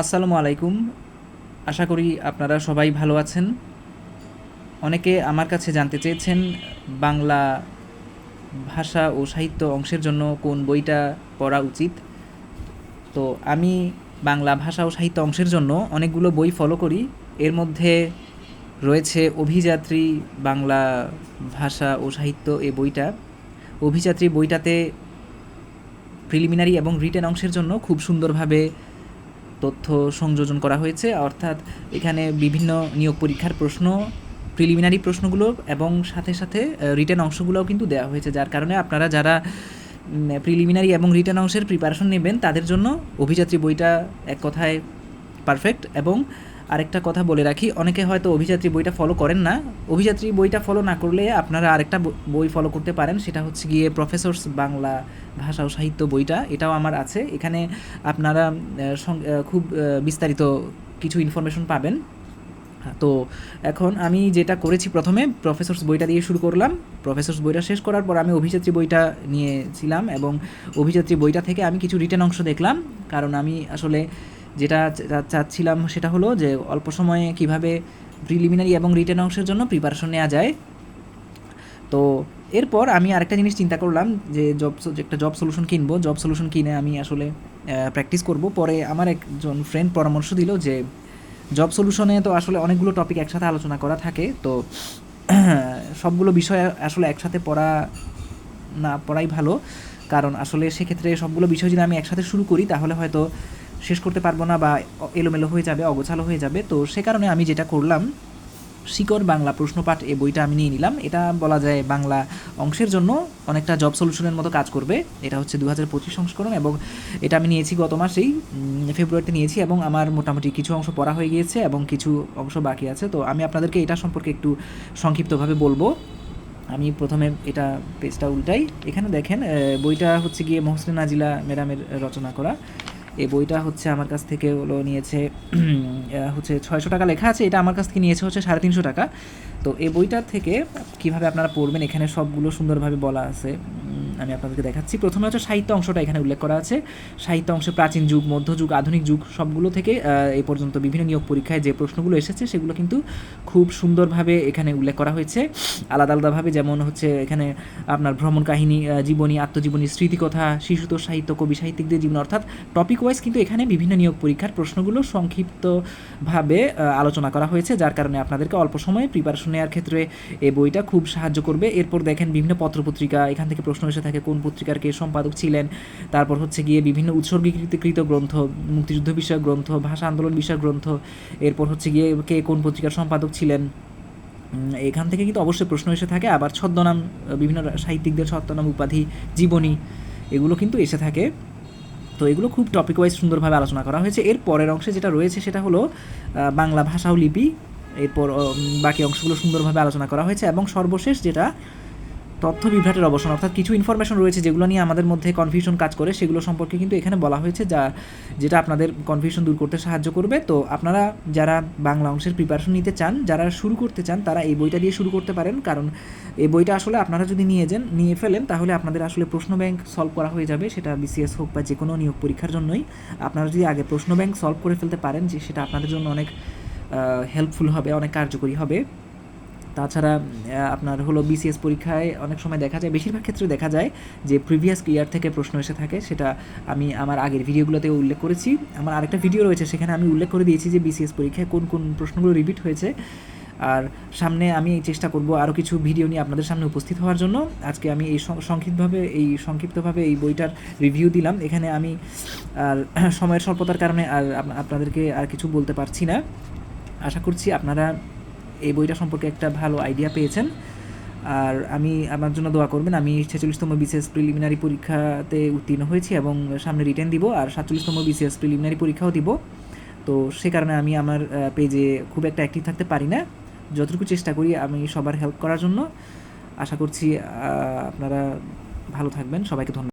আসসালামু আলাইকুম। আশা করি আপনারা সবাই ভালো আছেন। অনেকে আমার কাছে জানতে চেয়েছেন বাংলা ভাষা ও সাহিত্য অংশের জন্য কোন বইটা পড়া উচিত। তো আমি বাংলা ভাষা ও সাহিত্য অংশের জন্য অনেকগুলো বই ফলো করি। এর মধ্যে রয়েছে অভিযাত্রী বাংলা ভাষা ও সাহিত্য এ বইটা। অভিযাত্রী বইটাতে প্রিলিমিনারি এবং রিটেন অংশের জন্য খুব সুন্দরভাবে তথ্য সংযোজন করা হয়েছে। অর্থাৎ এখানে বিভিন্ন নিয়োগ পরীক্ষার প্রশ্ন প্রিলিমিনারি প্রশ্নগুলো এবং সাথে সাথে রিটার্ন অংশগুলোও কিন্তু দেওয়া হয়েছে। যার কারণে আপনারা যারা প্রিলিমিনারি এবং রিটার্ন অংশের প্রিপারেশন নেবেন, তাদের জন্য অভিযাত্রী বইটা এক কথায় পারফেক্ট এবং আরেকটা কথা বলে রাখি, অনেকে হয়তো অভিযাত্রী বইটা ফলো করেন না। অভিযাত্রী বইটা ফলো না করলে আপনারা আরেকটা বই ফলো করতে পারেন, সেটা হচ্ছে গিয়ে প্রফেসরস বাংলা ভাষা ও সাহিত্য বইটা, এটাও আমার আছে। এখানে আপনারা খুব বিস্তারিত কিছু ইনফরমেশন পাবেন। তো এখন আমি যেটা করেছি প্রথমে প্রফেসরস বইটা দিয়ে শুরু করলাম। প্রফেসরস বইটা শেষ করার পর আমি অভিযাত্রী বইটা নিয়েছিলাম এবং অভিযাত্রী বইটা থেকে আমি কিছু রিটার্ন অংশ দেখলাম। কারণ আমি আসলে যেটা চাচ্ছিলাম সেটা হলো যে অল্প সময়ে কীভাবে প্রিলিমিনারি এবং রিটার্ন অংশের জন্য প্রিপারেশন নেওয়া যায়। তো এরপর আমি আরেকটা জিনিস চিন্তা করলাম যে জব একটা জব সলিউশন কিনবো। জব সলিউশন কিনে আমি আসলে প্র্যাকটিস করব। পরে আমার একজন ফ্রেন্ড পরামর্শ দিল যে জব সলিউশনে তো আসলে অনেকগুলো টপিক একসাথে আলোচনা করা থাকে। তো সবগুলো বিষয় আসলে একসাথে পড়া, না, পড়াই ভালো। কারণ আসলে সেক্ষেত্রে সবগুলো বিষয় যদি আমি একসাথে শুরু করি, তাহলে হয়তো শেষ করতে পারব না বা এলোমেলো হয়ে যাবে, অগোছালো হয়ে যাবে। তো সে কারণে আমি যেটা করলাম, শিকড় বাংলা প্রশ্নপাঠ এই বইটা আমি নিয়ে নিলাম। এটা বলা যায় বাংলা অংশের জন্য অনেকটা জব সলিউশনের মতো কাজ করবে। এটা হচ্ছে দু হাজার পঁচিশ সংস্করণ এবং এটা আমি নিয়েছি গত মাসেই ফেব্রুয়ারিতে নিয়েছি এবং আমার মোটামুটি কিছু অংশ পড়া হয়ে গিয়েছে এবং কিছু অংশ বাকি আছে। তো আমি আপনাদেরকে এটা সম্পর্কে একটু সংক্ষিপ্তভাবে বলব। আমি প্রথমে এটা পেজটা উল্টাই। এখানে দেখেন বইটা হচ্ছে গিয়ে মহসিন নাজিলা ম্যাডামের রচনা করা। এই বইটা হচ্ছে আমার কাছ থেকে হলো নিয়েছে হচ্ছে ছয়শো টাকা লেখা আছে, এটা আমার কাছ থেকে নিয়েছে হচ্ছে সাড়ে তিনশো টাকা। তো এই বইটার থেকে কীভাবে আপনারা পড়বেন, এখানে সবগুলো সুন্দরভাবে বলা আছে। আমি আপনাদেরকে দেখাচ্ছি। প্রথমে হচ্ছে সাহিত্য অংশটা এখানে উল্লেখ করা আছে। সাহিত্য অংশে প্রাচীন যুগ, মধ্যযুগ, আধুনিক যুগ সবগুলো থেকে এই পর্যন্ত বিভিন্ন নিয়োগ পরীক্ষায় যে প্রশ্নগুলো এসেছে সেগুলো কিন্তু খুব সুন্দরভাবে এখানে উল্লেখ করা হয়েছে। আলাদা আলাদাভাবে যেমন হচ্ছে এখানে আপনার ভ্রমণ কাহিনী জীবনী, আত্মজীবনী, স্মৃতিকথা শিশুতোষ সাহিত্য, কবি সাহিত্যিকদের জীবন, অর্থাৎ টপিক ওয়াইজ কিন্তু এখানে বিভিন্ন নিয়োগ পরীক্ষার প্রশ্নগুলো সংক্ষিপ্তভাবে আলোচনা করা হয়েছে, যার কারণে আপনাদেরকে অল্প সময়ে প্রিপারেশন নেওয়ার ক্ষেত্রে এই বইটা খুব সাহায্য করবে। এরপর দেখেন বিভিন্ন পত্রপত্রিকা, এখান থেকে প্রশ্ন এসে থাকে কোন পত্রিকার কে সম্পাদক ছিলেন? তারপর হচ্ছে গিয়ে বিভিন্ন উৎসর্গীকৃত গ্রন্থ, মুক্তিযুদ্ধ বিষয়ক গ্রন্থ, ভাষা আন্দোলন বিষয়ক গ্রন্থ, এরপর হচ্ছে গিয়ে কে কোন পত্রিকার সম্পাদক ছিলেন? এখান থেকে কিন্তু অবশ্যই প্রশ্ন এসে থাকে। আবার ছদ্মনাম বিভিন্ন সাহিত্যিকদের ছদ্মনাম, উপাধি, জীবনী, এগুলো কিন্তু এসে থাকে। তো এগুলো খুব টপিক ওয়াইজ সুন্দরভাবে আলোচনা করা হয়েছে। এর পরের অংশে যেটা রয়েছে সেটা হলো বাংলা ভাষা ও লিপি। এরপর বাকি অংশগুলো সুন্দরভাবে আলোচনা করা হয়েছে। এবং সর্বশেষ যেটা তথ্য বিভ্রাটের অবসান, অর্থাৎ কিছু ইনফরমেশন রয়েছে যেগুলো নিয়ে আমাদের মধ্যে কনফিউশন কাজ করে, সেগুলো সম্পর্কে কিন্তু এখানে বলা হয়েছে যা, যেটা আপনাদের কনফিউশন দূর করতে সাহায্য করবে। তো আপনারা যারা বাংলা অংশের প্রিপারেশন নিতে চান, যারা শুরু করতে চান, তারা এই বইটা দিয়ে শুরু করতে পারেন। কারণ এই বইটা আসলে আপনারা যদি নিয়ে যান, নিয়ে ফেলেন, তাহলে আপনাদের আসলে প্রশ্ন ব্যাংক সলভ করা হয়ে যাবে। সেটা বিসিএস হোক বা যে কোনো নিয়োগ পরীক্ষার জন্যই। আপনারা যদি আগে প্রশ্ন ব্যাংক সলভ করে ফেলতে পারেন, যে সেটা আপনাদের জন্য অনেক হেল্পফুল হবে, অনেক কার্যকরী হবে। তাছাড়া আপনার হলো বিসিএস পরীক্ষায় অনেক সময় দেখা যায়, বেশিরভাগ ক্ষেত্রে দেখা যায় যে প্রিভিয়াস ইয়ার থেকে প্রশ্ন এসে থাকে, সেটা আমি আমার আগের ভিডিওগুলোতে উল্লেখ করেছি। আমার আরেকটা ভিডিও রয়েছে, সেখানে আমি উল্লেখ করে দিয়েছি যে বিসিএস পরীক্ষায় কোন কোন প্রশ্নগুলো রিপিট হয়েছে। আর সামনে আমি চেষ্টা করব আরও কিছু ভিডিও নিয়ে আপনাদের সামনে উপস্থিত হওয়ার জন্য। আজকে আমি এই সংক্ষিপ্তভাবে এই সংক্ষিপ্তভাবে এই বইটার রিভিউ দিলাম। এখানে আমি আর সময়ের স্বল্পতার কারণে আর আপনাদেরকে আর কিছু বলতে পারছি না। আশা করছি আপনারা এই বইটা সম্পর্কে একটা ভালো আইডিয়া পেয়েছেন। আর আমি, আমার জন্য দোয়া করবেন, আমি ছেচল্লিশতম বিসিএস প্রিলিমিনারি পরীক্ষাতে উত্তীর্ণ হয়েছি এবং সামনে রিটার্ন দিব, আর সাতচল্লিশতম বিসিএস প্রিলিমিনারি পরীক্ষাও দিব। তো সে কারণে আমি আমার পেজে খুব একটা অ্যাক্টিভ থাকতে পারি না। যতটুকু চেষ্টা করি আমি সবার হেল্প করার জন্য। আশা করছি আপনারা ভালো থাকবেন। সবাইকে ধন্যবাদ।